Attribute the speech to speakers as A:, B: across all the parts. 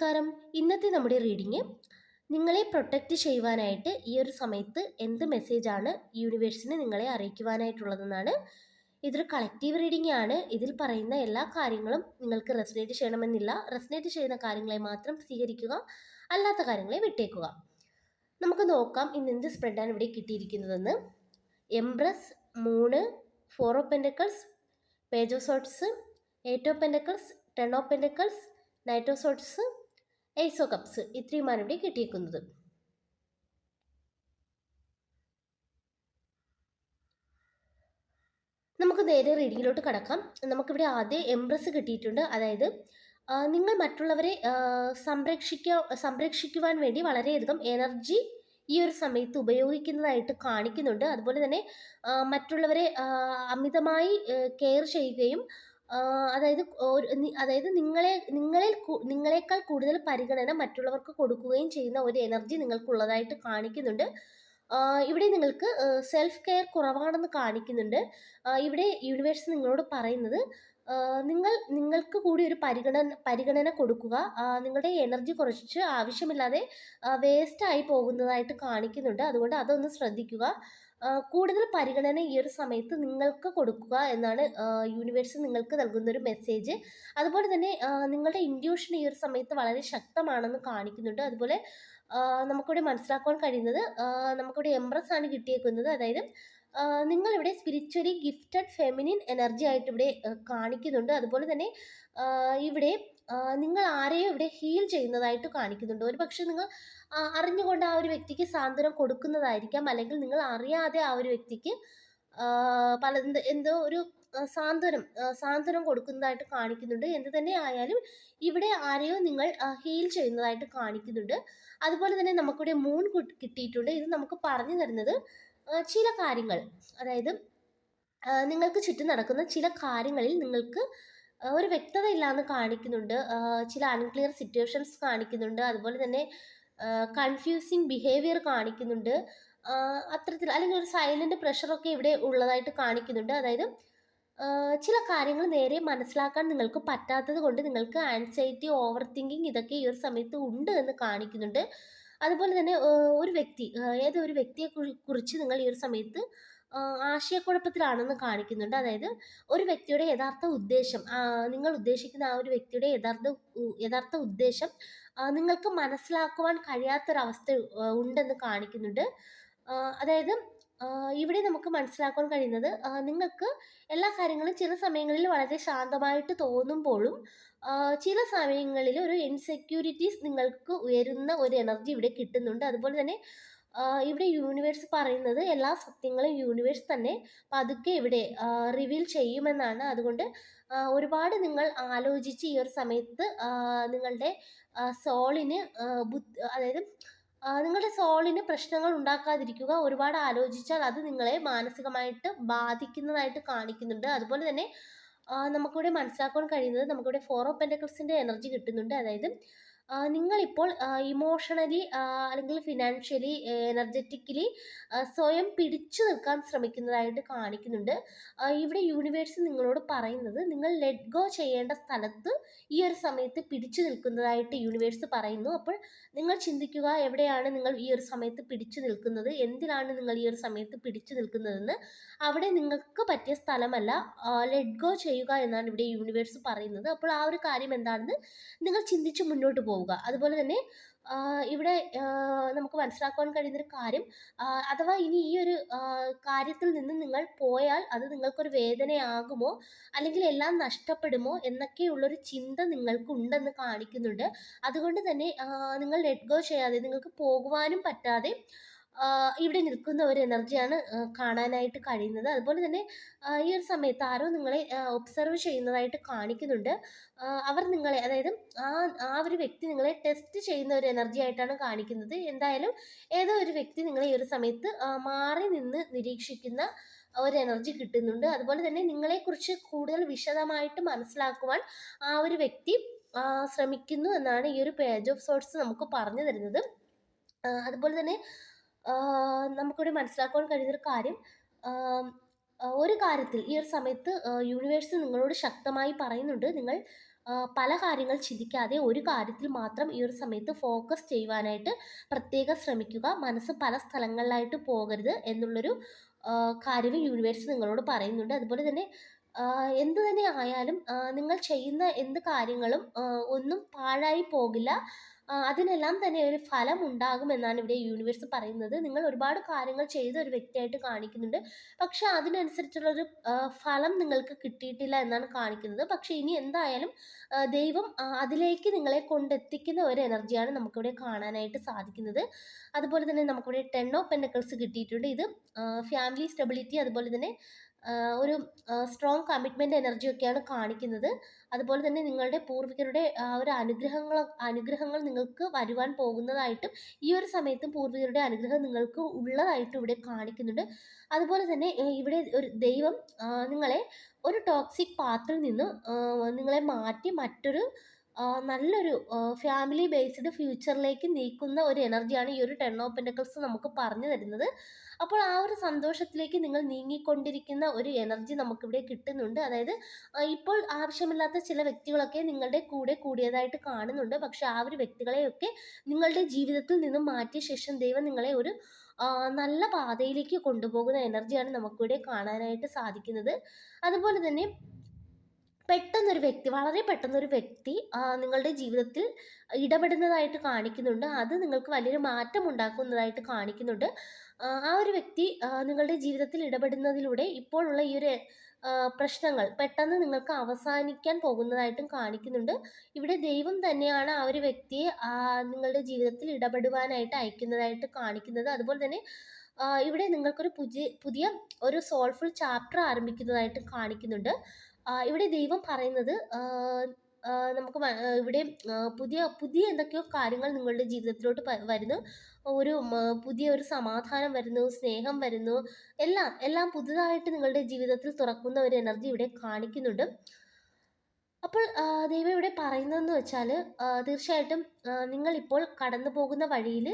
A: നമസ്കാരം. ഇന്നത്തെ നമ്മുടെ റീഡിങ് നിങ്ങളെ പ്രൊട്ടക്റ്റ് ചെയ്യുവാനായിട്ട് ഈ ഒരു സമയത്ത് എന്ത് മെസ്സേജാണ് യൂണിവേഴ്സിന് നിങ്ങളെ അറിയിക്കുവാനായിട്ടുള്ളതെന്നാണ്. ഇതൊരു കളക്റ്റീവ് റീഡിംഗ് ആണ്. ഇതിൽ പറയുന്ന എല്ലാ കാര്യങ്ങളും നിങ്ങൾക്ക് റെസനേറ്റ് ചെയ്യണമെന്നില്ല. റെസനേറ്റ് ചെയ്യുന്ന കാര്യങ്ങളെ മാത്രം സ്വീകരിക്കുക അല്ലാത്ത കാര്യങ്ങളെ വിട്ടേക്കുക. നമുക്ക് നോക്കാം ഇന്ന് എന്ത് സ്പ്രെഡാണ് ഇവിടെ കിട്ടിയിരിക്കുന്നതെന്ന്. Empress moon four of pentacles page of swords eight of pentacles ten of pentacles knight of swords of cups ഇത്രയുമാണ് ഇവിടെ കിട്ടിയിരിക്കുന്നത് നമുക്ക് നേരെ റീഡിങ്ങിലോട്ട് കടക്കാം. നമുക്കിവിടെ ആദ്യം എംപ്രസ് കിട്ടിയിട്ടുണ്ട്. അതായത് നിങ്ങൾ മറ്റുള്ളവരെ സംരക്ഷിക്ക സംരക്ഷിക്കുവാൻ വേണ്ടി വളരെയധികം എനർജി ഈ ഒരു സമയത്ത് ഉപയോഗിക്കുന്നതായിട്ട് കാണിക്കുന്നുണ്ട്. അതുപോലെ തന്നെ മറ്റുള്ളവരെ അമിതമായി കെയർ ചെയ്യുകയും അതായത് അതായത് നിങ്ങളെ നിങ്ങളിൽ കു- നിങ്ങളെക്കാൾ കൂടുതൽ പരിഗണന മറ്റുള്ളവർക്ക് കൊടുക്കുകയും ചെയ്യുന്ന ഒരു എനർജി നിങ്ങൾക്കുള്ളതായിട്ട് കാണിക്കുന്നുണ്ട്. ഇവിടെ നിങ്ങൾക്ക് സെൽഫ് കെയർ കുറവാണെന്ന് കാണിക്കുന്നുണ്ട്. ഇവിടെ യൂണിവേഴ്സ് നിങ്ങളോട് പറയുന്നത് നിങ്ങൾ നിങ്ങൾക്ക് കൂടി ഒരു പരിഗണന പരിഗണന കൊടുക്കുക. നിങ്ങളുടെ എനർജി കുറച്ച് ആവശ്യമില്ലാതെ വേസ്റ്റായി പോകുന്നതായിട്ട് കാണിക്കുന്നുണ്ട്. അതുകൊണ്ട് അതൊന്ന് ശ്രദ്ധിക്കുക. കൂടുതൽ പരിഗണന ഈ ഒരു സമയത്ത് നിങ്ങൾക്ക് കൊടുക്കുക എന്നാണ് യൂണിവേഴ്സ് നിങ്ങൾക്ക് നൽകുന്ന ഒരു മെസ്സേജ് അതുപോലെ തന്നെ നിങ്ങളുടെ ഇൻഡ്യൂഷൻ ഈ ഒരു സമയത്ത് വളരെ ശക്തമാണെന്ന് കാണിക്കുന്നുണ്ട്. അതുപോലെ നമുക്കിവിടെ മനസ്സിലാക്കാൻ കഴിയുന്നത് നമുക്കിവിടെ എംപ്രസ് ആണ് കിട്ടിയേക്കുന്നത്. അതായത് നിങ്ങളിവിടെ സ്പിരിച്വലി ഗിഫ്റ്റഡ് ഫെമിനിൻ എനർജി ആയിട്ട് ഇവിടെ കാണിക്കുന്നുണ്ട്. അതുപോലെ തന്നെ ഇവിടെ നിങ്ങൾ ആരെയും ഇവിടെ ഹീൽ ചെയ്യുന്നതായിട്ട് കാണിക്കുന്നുണ്ട്. ഒരു പക്ഷേ നിങ്ങൾ അറിഞ്ഞുകൊണ്ട് ആ ഒരു വ്യക്തിക്ക് സാന്ത്വനം കൊടുക്കുന്നതായിരിക്കാം. അല്ലെങ്കിൽ നിങ്ങൾ അറിയാതെ ആ ഒരു വ്യക്തിക്ക് പല എന്തോ ഒരു സാന്ത്വനം സാന്ത്വനം കൊടുക്കുന്നതായിട്ട് കാണിക്കുന്നുണ്ട്. എന്ത് തന്നെ ആയാലും ഇവിടെ ആരെയോ നിങ്ങൾ ഹീൽ ചെയ്യുന്നതായിട്ട് കാണിക്കുന്നുണ്ട്. അതുപോലെ തന്നെ നമുക്കിവിടെ മൂൺ കിട്ടിയിട്ടുണ്ട്. ഇത് നമുക്ക് പറഞ്ഞു തരുന്നത് ചില കാര്യങ്ങൾ. അതായത് നിങ്ങൾക്ക് ചുറ്റും നടക്കുന്ന ചില കാര്യങ്ങളിൽ നിങ്ങൾക്ക് ഒരു വ്യക്തത ഇല്ലാന്ന് കാണിക്കുന്നുണ്ട്. ചില അൺക്ലിയർ സിറ്റുവേഷൻസ് കാണിക്കുന്നുണ്ട്. അതുപോലെ തന്നെ കൺഫ്യൂസിങ് ബിഹേവിയർ കാണിക്കുന്നുണ്ട്. അത്തരത്തിൽ അല്ലെങ്കിൽ ഒരു സൈലന്റ് പ്രഷറൊക്കെ ഇവിടെ ഉള്ളതായിട്ട് കാണിക്കുന്നുണ്ട്. അതായത് ചില കാര്യങ്ങൾ നേരെ മനസ്സിലാക്കാൻ നിങ്ങൾക്ക് പറ്റാത്തത് കൊണ്ട് നിങ്ങൾക്ക് ആൻസൈറ്റി ഓവർ തിങ്കിങ് ഇതൊക്കെ ഈ ഒരു സമയത്ത് ഉണ്ട് എന്ന് കാണിക്കുന്നുണ്ട്. അതുപോലെ തന്നെ ഒരു വ്യക്തി ഏതോ ഒരു വ്യക്തിയെ കുറിച്ച് നിങ്ങൾ ഈ ഒരു സമയത്ത് ആശയക്കുഴപ്പത്തിലാണെന്ന് കാണിക്കുന്നുണ്ട്. അതായത് ഒരു വ്യക്തിയുടെ യഥാർത്ഥ ഉദ്ദേശം നിങ്ങൾ ഉദ്ദേശിക്കുന്ന ആ ഒരു വ്യക്തിയുടെ യഥാർത്ഥ യഥാർത്ഥ ഉദ്ദേശം നിങ്ങൾക്ക് മനസ്സിലാക്കുവാൻ കഴിയാത്തൊരവസ്ഥ ഉണ്ടെന്ന് കാണിക്കുന്നുണ്ട്. അതായത് ഇവിടെ നമുക്ക് മനസ്സിലാക്കാൻ കഴിയുന്നത് നിങ്ങൾക്ക് എല്ലാ കാര്യങ്ങളും ചില സമയങ്ങളിൽ വളരെ ശാന്തമായിട്ട് തോന്നുമ്പോഴും ചില സമയങ്ങളിൽ ഒരു ഇൻസെക്യൂരിറ്റീസ് നിങ്ങൾക്ക് ഉയരുന്ന ഒരു എനർജി ഇവിടെ കിട്ടുന്നുണ്ട്. അതുപോലെ തന്നെ ഇവിടെ യൂണിവേഴ്സ് പറയുന്നത് എല്ലാ സത്യങ്ങളും യൂണിവേഴ്സ് തന്നെ പതുക്കെ ഇവിടെ റിവീൽ ചെയ്യുമെന്നാണ്. അതുകൊണ്ട് ഒരുപാട് നിങ്ങൾ ആലോചിച്ച് ഈ ഒരു സമയത്ത് നിങ്ങളുടെ സോളിന് ബുദ്ധി അതായത് നിങ്ങളുടെ സോളിന് പ്രശ്നങ്ങൾ ഉണ്ടാക്കാതിരിക്കുക. ഒരുപാട് ആലോചിച്ചാൽ അത് നിങ്ങളെ മാനസികമായിട്ട് ബാധിക്കുന്നതായിട്ട് കാണിക്കുന്നുണ്ട്. അതുപോലെ തന്നെ നമുക്കിവിടെ മനസ്സിലാക്കാൻ കഴിയുന്നത് നമുക്കിവിടെ ഫോർ ഓഫ് പെന്റക്കിൾസിന്റെ എനർജി കിട്ടുന്നുണ്ട്. അതായത് നിങ്ങളിപ്പോൾ ഇമോഷണലി അല്ലെങ്കിൽ ഫിനാൻഷ്യലി എനർജറ്റിക്കലി സ്വയം പിടിച്ചു നിൽക്കാൻ ശ്രമിക്കുന്നതായിട്ട് കാണിക്കുന്നുണ്ട്. ഇവിടെ യൂണിവേഴ്സ് നിങ്ങളോട് പറയുന്നത് നിങ്ങൾ ലെറ്റ് ഗോ ചെയ്യേണ്ട സ്ഥലത്ത് ഈ ഒരു സമയത്ത് പിടിച്ചു നിൽക്കുന്നതായിട്ട് യൂണിവേഴ്സ് പറയുന്നു. അപ്പോൾ നിങ്ങൾ ചിന്തിക്കുക എവിടെയാണ് നിങ്ങൾ ഈ ഒരു സമയത്ത് പിടിച്ചു നിൽക്കുന്നത്? എന്തിനാണ് നിങ്ങൾ ഈ ഒരു സമയത്ത് പിടിച്ചു നിൽക്കുന്നതെന്ന്? അവിടെ നിങ്ങൾക്ക് പറ്റിയ സ്ഥലമല്ല. ലെറ്റ് ഗോ ചെയ്യുക എന്നാണ് ഇവിടെ യൂണിവേഴ്സ് പറയുന്നത്. അപ്പോൾ ആ ഒരു കാര്യം എന്താണെന്ന് നിങ്ങൾ ചിന്തിച്ച് മുന്നോട്ട് പോവുക. അതുപോലെ തന്നെ ഇവിടെ നമുക്ക് മനസ്സിലാക്കാൻ കഴിയുന്നൊരു കാര്യം അഥവാ ഇനി ഈ ഒരു കാര്യത്തിൽ നിന്ന് നിങ്ങൾ പോയാൽ അത് നിങ്ങൾക്കൊരു വേദനയാകുമോ അല്ലെങ്കിൽ എല്ലാം നഷ്ടപ്പെടുമോ എന്നൊക്കെയുള്ളൊരു ചിന്ത നിങ്ങൾക്ക് ഉണ്ടെന്ന് കാണിക്കുന്നുണ്ട്. അതുകൊണ്ട് തന്നെ നിങ്ങൾ ലെറ്റ് ഗോ ചെയ്യാതെ നിങ്ങൾക്ക് പോകുവാനും പറ്റാതെ ഇവിടെ നിൽക്കുന്ന ഒരു എനർജിയാണ് കാണാനായിട്ട് കഴിയുന്നത്. അതുപോലെ തന്നെ ഈ ഒരു സമയത്ത് ആരോ നിങ്ങളെ ഒബ്സർവ് ചെയ്യുന്നതായിട്ട് കാണിക്കുന്നുണ്ട്. അവർ നിങ്ങളെ അതായത് ആ ആ ഒരു വ്യക്തി നിങ്ങളെ ടെസ്റ്റ് ചെയ്യുന്ന ഒരു എനർജി ആയിട്ടാണ് കാണിക്കുന്നത്. എന്തായാലും ഏതോ ഒരു വ്യക്തി നിങ്ങളെ ഈ ഒരു സമയത്ത് മാറി നിന്ന് നിരീക്ഷിക്കുന്ന ഒരു എനർജി കിട്ടുന്നുണ്ട്. അതുപോലെ തന്നെ നിങ്ങളെക്കുറിച്ച് കൂടുതൽ വിശദമായിട്ട് മനസ്സിലാക്കുവാൻ ആ ഒരു വ്യക്തി ശ്രമിക്കുന്നു എന്നാണ് ഈ ഒരു പേജ് ഓഫ് സോർട്സ് നമുക്ക് പറഞ്ഞു തരുന്നത്. അതുപോലെ തന്നെ നമുക്കിവിടെ മനസ്സിലാക്കുവാൻ കഴിയുന്നൊരു കാര്യം ഒരു കാര്യത്തിൽ ഈ ഒരു സമയത്ത് യൂണിവേഴ്സ് നിങ്ങളോട് ശക്തമായി പറയുന്നുണ്ട്. നിങ്ങൾ പല കാര്യങ്ങൾ ചിന്തിക്കാതെ ഒരു കാര്യത്തിൽ മാത്രം ഈ ഒരു സമയത്ത് ഫോക്കസ് ചെയ്യുവാനായിട്ട് പ്രത്യേകം ശ്രമിക്കുക. മനസ്സ് പല സ്ഥലങ്ങളിലായിട്ട് പോകരുത് എന്നുള്ളൊരു കാര്യവും യൂണിവേഴ്സ് നിങ്ങളോട് പറയുന്നുണ്ട്. അതുപോലെ തന്നെ എന്ത് തന്നെ ആയാലും നിങ്ങൾ ചെയ്യുന്ന എന്ത് കാര്യങ്ങളും ഒന്നും പാഴായി പോകില്ല. അതിനെല്ലാം തന്നെ ഒരു ഫലം ഉണ്ടാകുമെന്നാണ് ഇവിടെ യൂണിവേഴ്സ് പറയുന്നത്. നിങ്ങൾ ഒരുപാട് കാര്യങ്ങൾ ചെയ്ത ഒരു വ്യക്തിയായിട്ട് കാണിക്കുന്നുണ്ട്. പക്ഷെ അതിനനുസരിച്ചുള്ള ഒരു ഫലം നിങ്ങൾക്ക് കിട്ടിയിട്ടില്ല എന്നാണ് കാണിക്കുന്നത്. പക്ഷെ ഇനി എന്തായാലും ദൈവം അതിലേക്ക് നിങ്ങളെ കൊണ്ടെത്തിക്കുന്ന ഒരു എനർജിയാണ് നമുക്കിവിടെ കാണാനായിട്ട് സാധിക്കുന്നത്. അതുപോലെ തന്നെ നമുക്കിവിടെ ടെൻ ഓഫ് പെൻഡക്കിൾസ് കിട്ടിയിട്ടുണ്ട്. ഇത് ഫാമിലി സ്റ്റെബിലിറ്റി അതുപോലെ തന്നെ ഒരു സ്ട്രോങ് കമ്മിറ്റ്മെന്റ് എനർജിയൊക്കെയാണ് കാണിക്കുന്നത്. അതുപോലെ തന്നെ നിങ്ങളുടെ പൂർവികരുടെ ആ ഒരു അനുഗ്രഹങ്ങൾ അനുഗ്രഹങ്ങൾ നിങ്ങൾക്ക് വരുവാൻ പോകുന്നതായിട്ടും ഈ ഒരു സമയത്തും പൂർവികരുടെ അനുഗ്രഹം നിങ്ങൾക്ക് ഉള്ളതായിട്ടും ഇവിടെ കാണിക്കുന്നുണ്ട്. അതുപോലെ തന്നെ ഇവിടെ ഒരു ദൈവം നിങ്ങളെ ഒരു ടോക്സിക് പാത്തിൽ നിന്ന് നിങ്ങളെ മാറ്റി മറ്റൊരു നല്ലൊരു ഫാമിലി ബേസ്ഡ് ഫ്യൂച്ചറിലേക്ക് നീക്കുന്ന ഒരു എനർജിയാണ് ഈ ഒരു ടെൻ ഓഫ് പെന്റക്കിൾസ് നമുക്ക് പറഞ്ഞു തരുന്നത്. അപ്പോൾ ആ ഒരു സന്തോഷത്തിലേക്ക് നിങ്ങൾ നീങ്ങിക്കൊണ്ടിരിക്കുന്ന ഒരു എനർജി നമുക്കിവിടെ കിട്ടുന്നുണ്ട്. അതായത് ഇപ്പോൾ ആവശ്യമില്ലാത്ത ചില വ്യക്തികളൊക്കെ നിങ്ങളുടെ കൂടെ കൂടിയതായിട്ട് കാണുന്നുണ്ട്. പക്ഷെ ആ ഒരു വ്യക്തികളെയൊക്കെ നിങ്ങളുടെ ജീവിതത്തിൽ നിന്നും മാറ്റിയ ശേഷം ദൈവം നിങ്ങളെ ഒരു നല്ല പാതയിലേക്ക് കൊണ്ടുപോകുന്ന എനർജിയാണ് നമുക്കിവിടെ കാണാനായിട്ട് സാധിക്കുന്നത്. അതുപോലെ തന്നെ പെട്ടെന്നൊരു വ്യക്തി വളരെ പെട്ടെന്നൊരു വ്യക്തി നിങ്ങളുടെ ജീവിതത്തിൽ ഇടപെടുന്നതായിട്ട് കാണിക്കുന്നുണ്ട്. അത് നിങ്ങൾക്ക് വലിയൊരു മാറ്റം ഉണ്ടാക്കുന്നതായിട്ട് കാണിക്കുന്നുണ്ട്. ആ ഒരു വ്യക്തി നിങ്ങളുടെ ജീവിതത്തിൽ ഇടപെടുന്നതിലൂടെ ഇപ്പോഴുള്ള ഈ ഒരു പ്രശ്നങ്ങൾ പെട്ടെന്ന് നിങ്ങൾക്ക് അവസാനിക്കാൻ പോകുന്നതായിട്ടും കാണിക്കുന്നുണ്ട്. ഇവിടെ ദൈവം തന്നെയാണ് ആ ഒരു വ്യക്തിയെ നിങ്ങളുടെ ജീവിതത്തിൽ ഇടപെടുവാനായിട്ട് അയക്കുന്നതായിട്ട് കാണിക്കുന്നത്. അതുപോലെ തന്നെ ഇവിടെ നിങ്ങൾക്കൊരു പുതിയ പുതിയ ഒരു സോൾഫുൾ ചാപ്റ്റർ ആരംഭിക്കുന്നതായിട്ട് കാണിക്കുന്നുണ്ട്. ഇവിടെ ദൈവം പറയുന്നത് നമുക്ക് ഇവിടെ പുതിയ പുതിയ എന്തൊക്കെയോ കാര്യങ്ങൾ നിങ്ങളുടെ ജീവിതത്തിലോട്ട് വരുന്നു. ഒരു പുതിയ ഒരു സമാധാനം വരുന്നു സ്നേഹം വരുന്നു. എല്ലാം എല്ലാം പുതുതായിട്ട് നിങ്ങളുടെ ജീവിതത്തിൽ തുറക്കുന്ന ഒരു എനർജി ഇവിടെ കാണിക്കുന്നുണ്ട്. അപ്പോൾ ദൈവം ഇവിടെ പറയുന്നതെന്ന് വെച്ചാൽ തീർച്ചയായിട്ടും നിങ്ങളിപ്പോൾ കടന്നു പോകുന്ന വഴിയിൽ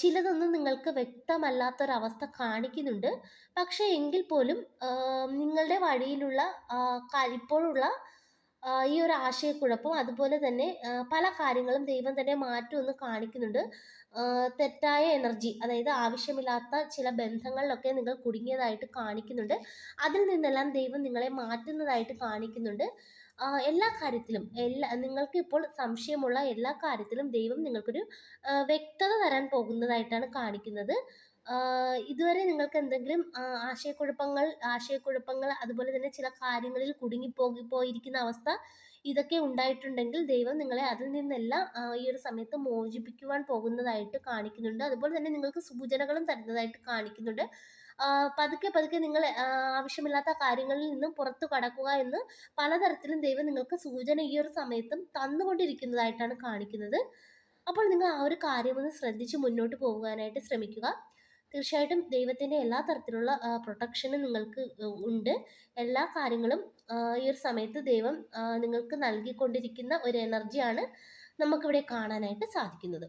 A: ചിലതൊന്നും നിങ്ങൾക്ക് വ്യക്തമല്ലാത്തൊരവസ്ഥ കാണിക്കുന്നുണ്ട്. പക്ഷേ എങ്കിൽ പോലും നിങ്ങളുടെ വഴിയിലുള്ള ഇപ്പോഴുള്ള ഈ ഒരു ആശയക്കുഴപ്പം അതുപോലെ തന്നെ പല കാര്യങ്ങളും ദൈവം തന്നെ മാറ്റുമെന്ന് കാണിക്കുന്നുണ്ട്. തെറ്റായ എനർജി അതായത് ആവശ്യമില്ലാത്ത ചില ബന്ധങ്ങളിലൊക്കെ നിങ്ങൾ കുടുങ്ങിയതായിട്ട് കാണിക്കുന്നുണ്ട്. അതിൽ നിന്നെല്ലാം ദൈവം നിങ്ങളെ മാറ്റുന്നതായിട്ട് കാണിക്കുന്നുണ്ട്. എല്ലാ കാര്യത്തിലും എല്ലാ നിങ്ങൾക്ക് ഇപ്പോൾ സംശയമുള്ള എല്ലാ കാര്യത്തിലും ദൈവം നിങ്ങൾക്കൊരു വ്യക്തത തരാൻ പോകുന്നതായിട്ടാണ് കാണിക്കുന്നത്. ഇതുവരെ നിങ്ങൾക്ക് എന്തെങ്കിലും ആശയക്കുഴപ്പങ്ങൾ ആശയക്കുഴപ്പങ്ങൾ അതുപോലെ തന്നെ ചില കാര്യങ്ങളിൽ കുടുങ്ങിപ്പോകി പോയിരിക്കുന്ന അവസ്ഥ ഇതൊക്കെ ഉണ്ടായിട്ടുണ്ടെങ്കിൽ ദൈവം നിങ്ങളെ അതിൽ നിന്നെല്ലാം ഈ ഒരു സമയത്ത് മോചിപ്പിക്കുവാൻ പോകുന്നതായിട്ട് കാണിക്കുന്നുണ്ട്. അതുപോലെ തന്നെ നിങ്ങൾക്ക് സൂചനകളും തരുന്നതായിട്ട് കാണിക്കുന്നുണ്ട്. പതുക്കെ പതുക്കെ നിങ്ങൾ ആവശ്യമില്ലാത്ത കാര്യങ്ങളിൽ നിന്നും പുറത്തു കടക്കുക എന്ന് പലതരത്തിലും ദൈവം നിങ്ങൾക്ക് സൂചന ഈ ഒരു സമയത്തും തന്നുകൊണ്ടിരിക്കുന്നതായിട്ടാണ് കാണിക്കുന്നത്. അപ്പോൾ നിങ്ങൾ ആ ഒരു കാര്യമൊന്ന് ശ്രദ്ധിച്ച് മുന്നോട്ട് പോകാനായിട്ട് ശ്രമിക്കുക. തീർച്ചയായിട്ടും ദൈവത്തിന്റെ എല്ലാ തരത്തിലുള്ള പ്രൊട്ടക്ഷനും നിങ്ങൾക്ക് ഉണ്ട്. എല്ലാ കാര്യങ്ങളും ഈ ഒരു സമയത്ത് ദൈവം നിങ്ങൾക്ക് നൽകിക്കൊണ്ടിരിക്കുന്ന ഒരു എനർജിയാണ് നമുക്കിവിടെ കാണാനായിട്ട് സാധിക്കുന്നത്.